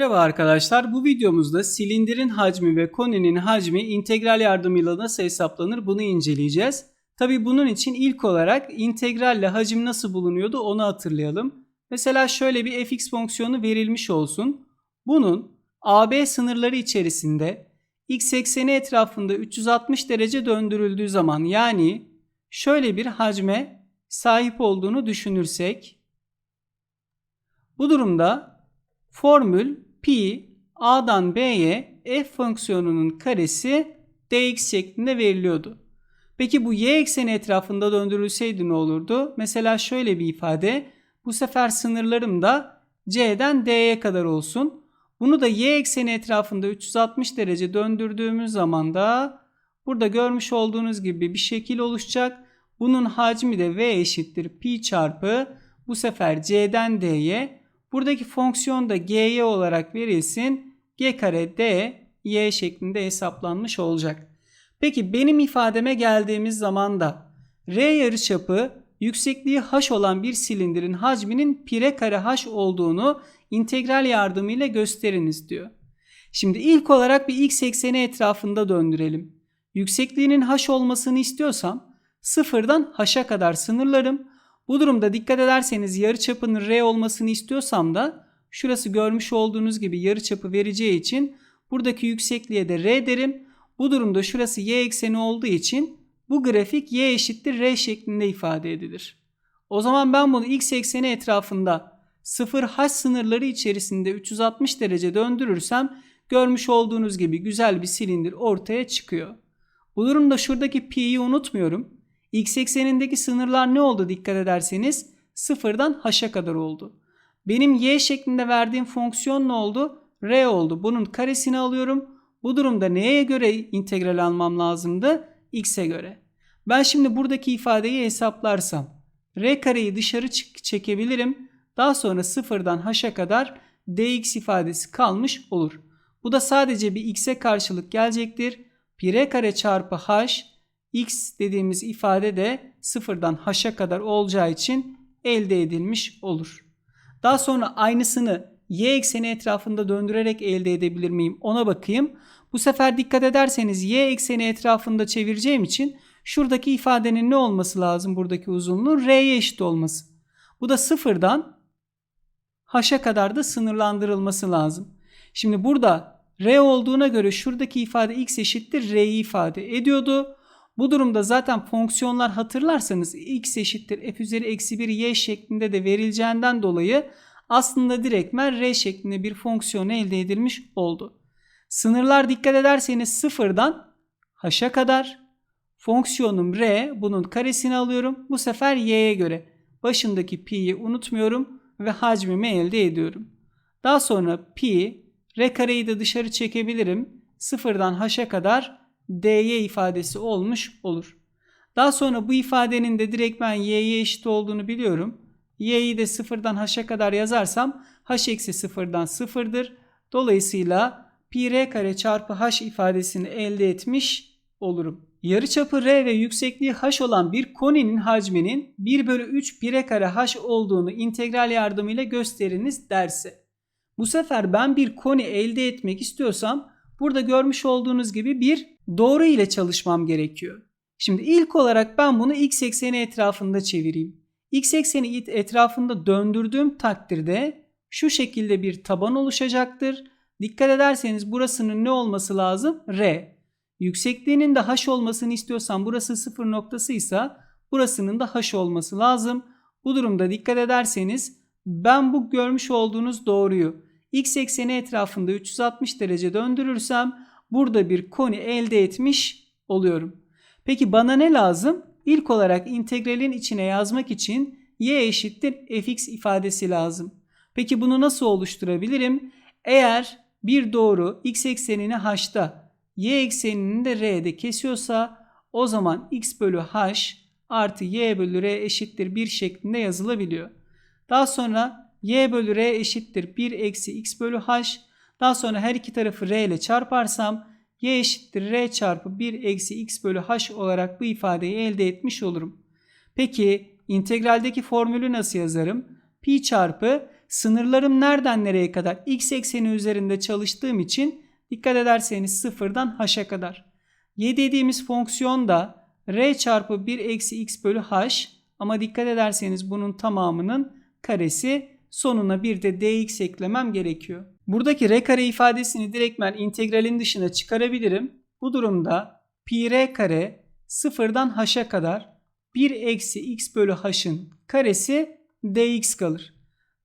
Merhaba arkadaşlar. Bu videomuzda silindirin hacmi ve koninin hacmi integral yardımıyla nasıl hesaplanır bunu inceleyeceğiz. Tabi bunun için ilk olarak integralle hacim nasıl bulunuyordu onu hatırlayalım. Mesela şöyle bir fx fonksiyonu verilmiş olsun. Bunun AB sınırları içerisinde x ekseni etrafında 360 derece döndürüldüğü zaman yani şöyle bir hacme sahip olduğunu düşünürsek bu durumda Formül pi a'dan b'ye f fonksiyonunun karesi dx şeklinde veriliyordu. Peki bu y ekseni etrafında döndürülseydi ne olurdu? Mesela şöyle bir ifade. Bu sefer sınırlarım da c'den d'ye kadar olsun. Bunu da y ekseni etrafında 360 derece döndürdüğümüz zaman da burada görmüş olduğunuz gibi bir şekil oluşacak. Bunun hacmi de v eşittir pi çarpı bu sefer c'den d'ye Buradaki fonksiyon da gy olarak verilsin. g kare d y şeklinde hesaplanmış olacak. Peki benim ifademe geldiğimiz zaman da r yarıçapı yüksekliği h olan bir silindirin hacminin pire kare h olduğunu integral yardımıyla gösteriniz diyor. Şimdi ilk olarak bir x ekseni etrafında döndürelim. Yüksekliğinin h olmasını istiyorsam sıfırdan h'a kadar sınırlarım. Bu durumda dikkat ederseniz yarıçapının R olmasını istiyorsam da şurası görmüş olduğunuz gibi yarıçapı vereceği için buradaki yüksekliğe de R derim. Bu durumda şurası y ekseni olduğu için bu grafik y eşittir r şeklinde ifade edilir. O zaman ben bunu x ekseni etrafında 0 h sınırları içerisinde 360 derece döndürürsem görmüş olduğunuz gibi güzel bir silindir ortaya çıkıyor. Bu durumda şuradaki pi'yi unutmuyorum. X eksenindeki sınırlar ne oldu dikkat ederseniz? Sıfırdan h'a kadar oldu. Benim y şeklinde verdiğim fonksiyon ne oldu? R oldu. Bunun karesini alıyorum. Bu durumda neye göre integral almam lazımdı? X'e göre. Ben şimdi buradaki ifadeyi hesaplarsam R kareyi dışarı çekebilirim. Daha sonra sıfırdan h'a kadar dx ifadesi kalmış olur. Bu da sadece bir x'e karşılık gelecektir. Pi r kare çarpı h x dediğimiz ifade de sıfırdan h'a kadar olacağı için elde edilmiş olur. Daha sonra aynısını y ekseni etrafında döndürerek elde edebilir miyim ona bakayım. Bu sefer dikkat ederseniz y ekseni etrafında çevireceğim için şuradaki ifadenin ne olması lazım buradaki uzunluğun r'ye eşit olması. Bu da sıfırdan h'a kadar da sınırlandırılması lazım. Şimdi burada r olduğuna göre şuradaki ifade x eşittir r'yi ifade ediyordu. Bu durumda zaten fonksiyonlar hatırlarsanız x eşittir f üzeri eksi 1 y şeklinde de verileceğinden dolayı aslında direktmen r şeklinde bir fonksiyon elde edilmiş oldu. Sınırlar dikkat ederseniz sıfırdan h'a kadar fonksiyonum r bunun karesini alıyorum. Bu sefer y'ye göre başındaki pi'yi unutmuyorum ve hacmimi elde ediyorum. Daha sonra pi r kareyi de dışarı çekebilirim. Sıfırdan h'a kadar dy ifadesi olmuş olur. Daha sonra bu ifadenin de direkt ben y'ye eşit olduğunu biliyorum. y'yi de sıfırdan h'a kadar yazarsam h eksi sıfırdan sıfırdır. Dolayısıyla pi r kare çarpı h ifadesini elde etmiş olurum. Yarıçapı r ve yüksekliği h olan bir koninin hacminin 1 bölü 3 pi r kare h olduğunu integral yardımıyla gösteriniz derse. Bu sefer ben bir koni elde etmek istiyorsam burada görmüş olduğunuz gibi bir doğru ile çalışmam gerekiyor. Şimdi ilk olarak ben bunu x ekseni etrafında çevireyim. x ekseni etrafında döndürdüğüm takdirde şu şekilde bir taban oluşacaktır. Dikkat ederseniz burasının ne olması lazım? R. Yüksekliğinin de h olmasını istiyorsam burası sıfır noktasıysa burasının da h olması lazım. Bu durumda dikkat ederseniz ben bu görmüş olduğunuz doğruyu x ekseni etrafında 360 derece döndürürsem burada bir koni elde etmiş oluyorum. Peki bana ne lazım? İlk olarak integralin içine yazmak için y eşittir fx ifadesi lazım. Peki bunu nasıl oluşturabilirim? Eğer bir doğru x eksenini h'ta, y eksenini de r'de kesiyorsa o zaman x bölü h artı y bölü r eşittir 1 şeklinde yazılabiliyor. Daha sonra y bölü r eşittir 1 eksi x bölü h daha sonra her iki tarafı r ile çarparsam y eşittir r çarpı 1 eksi x bölü h olarak bu ifadeyi elde etmiş olurum. Peki integraldeki formülü nasıl yazarım? Pi çarpı sınırlarım nereden nereye kadar x ekseni üzerinde çalıştığım için dikkat ederseniz sıfırdan h'a kadar. y dediğimiz fonksiyon da r çarpı 1 eksi x bölü h ama dikkat ederseniz bunun tamamının karesi sonuna bir de dx eklemem gerekiyor. Buradaki r kare ifadesini direktmen integralin dışına çıkarabilirim. Bu durumda pi r kare sıfırdan h'a kadar 1 eksi x bölü h'ın karesi dx kalır.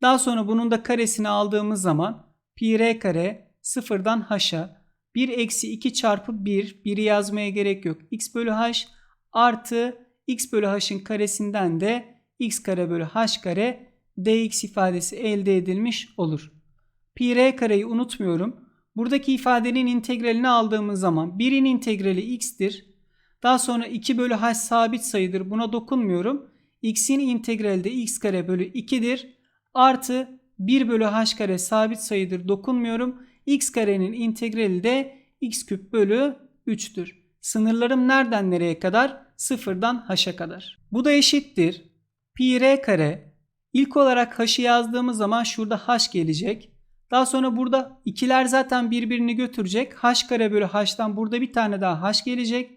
Daha sonra bunun da karesini aldığımız zaman pi r kare sıfırdan h'a 1 eksi 2 çarpı 1 1'i yazmaya gerek yok. x bölü h artı x bölü h'ın karesinden de x kare bölü h kare dx ifadesi elde edilmiş olur. Pi r kareyi unutmuyorum. Buradaki ifadenin integralini aldığımız zaman 1'in integrali x'tir. Daha sonra 2 bölü h sabit sayıdır. Buna dokunmuyorum. x'in integrali de x kare bölü 2'dir. Artı 1 bölü h kare sabit sayıdır. Dokunmuyorum. x karenin integrali de x küp bölü 3'tür. Sınırlarım nereden nereye kadar? Sıfırdan h'a kadar. Bu da eşittir. Pi r kare. İlk olarak h'ı yazdığımız zaman şurada h gelecek. Daha sonra burada ikiler zaten birbirini götürecek. h kare bölü h'tan burada bir tane daha h gelecek.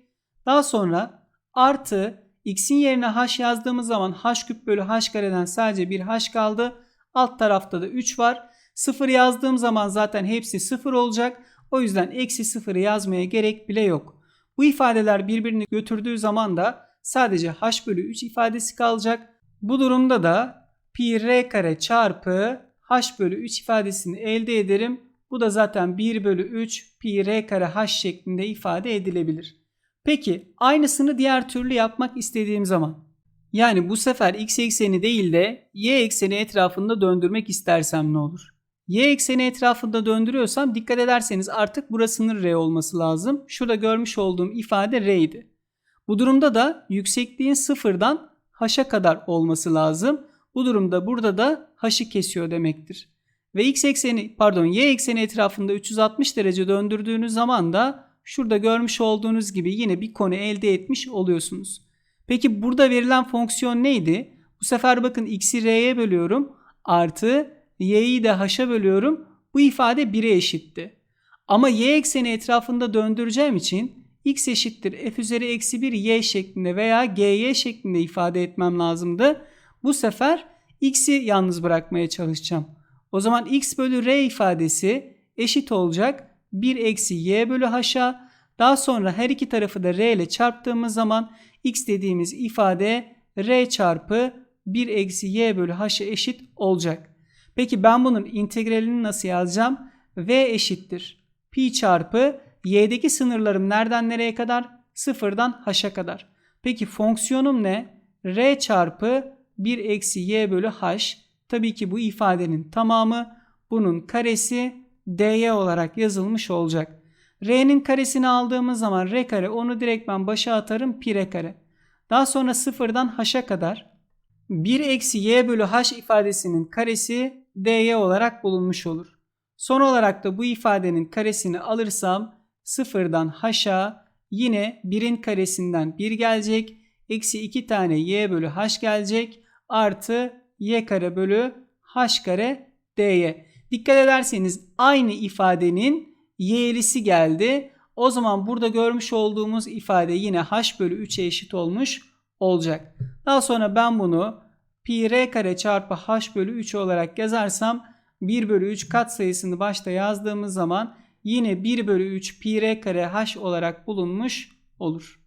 Daha sonra artı x'in yerine h yazdığımız zaman h küp bölü h kareden sadece bir h kaldı. Alt tarafta da 3 var. 0 yazdığım zaman zaten hepsi 0 olacak. O yüzden eksi 0'ı yazmaya gerek bile yok. Bu ifadeler birbirini götürdüğü zaman da sadece h bölü 3 ifadesi kalacak. Bu durumda da pi r kare çarpı h bölü 3 ifadesini elde ederim. Bu da zaten 1 bölü 3 pi r kare h şeklinde ifade edilebilir. Peki aynısını diğer türlü yapmak istediğim zaman yani bu sefer x ekseni değil de y ekseni etrafında döndürmek istersem ne olur? Y ekseni etrafında döndürüyorsam dikkat ederseniz artık burasının r olması lazım. Şurada görmüş olduğum ifade r idi. Bu durumda da yüksekliğin sıfırdan h'a kadar olması lazım. Bu durumda burada da h'ı kesiyor demektir. Ve x ekseni pardon y ekseni etrafında 360 derece döndürdüğünüz zaman da şurada görmüş olduğunuz gibi yine bir konu elde etmiş oluyorsunuz. Peki burada verilen fonksiyon neydi? Bu sefer bakın x'i r'ye bölüyorum artı y'yi de h'a bölüyorum. Bu ifade 1'e eşitti. Ama y ekseni etrafında döndüreceğim için x eşittir f üzeri eksi 1 y şeklinde veya gy şeklinde ifade etmem lazımdı. Bu sefer x'i yalnız bırakmaya çalışacağım. O zaman x bölü r ifadesi eşit olacak 1 eksi y bölü h'a. Daha sonra her iki tarafı da r ile çarptığımız zaman x dediğimiz ifade r çarpı 1 eksi y bölü h'a eşit olacak. Peki ben bunun integralini nasıl yazacağım? v eşittir. pi çarpı y'deki sınırlarım nereden nereye kadar? Sıfırdan h'a kadar. Peki fonksiyonum ne? r çarpı 1 eksi y bölü h. Tabii ki bu ifadenin tamamı bunun karesi dy olarak yazılmış olacak. R'nin karesini aldığımız zaman R kare onu direkt ben başa atarım pi R kare. Daha sonra sıfırdan h'a kadar 1 eksi y bölü h ifadesinin karesi dy olarak bulunmuş olur. Son olarak da bu ifadenin karesini alırsam sıfırdan h'a yine 1'in karesinden 1 gelecek. Eksi 2 tane y bölü h gelecek. Artı y kare bölü h kare dy. Dikkat ederseniz aynı ifadenin y'lisi geldi. O zaman burada görmüş olduğumuz ifade yine h bölü 3'e eşit olmuş olacak. Daha sonra ben bunu pi r kare çarpı h bölü 3 olarak yazarsam 1 bölü 3 kat sayısını başta yazdığımız zaman yine 1 bölü 3 pi r kare h olarak bulunmuş olur.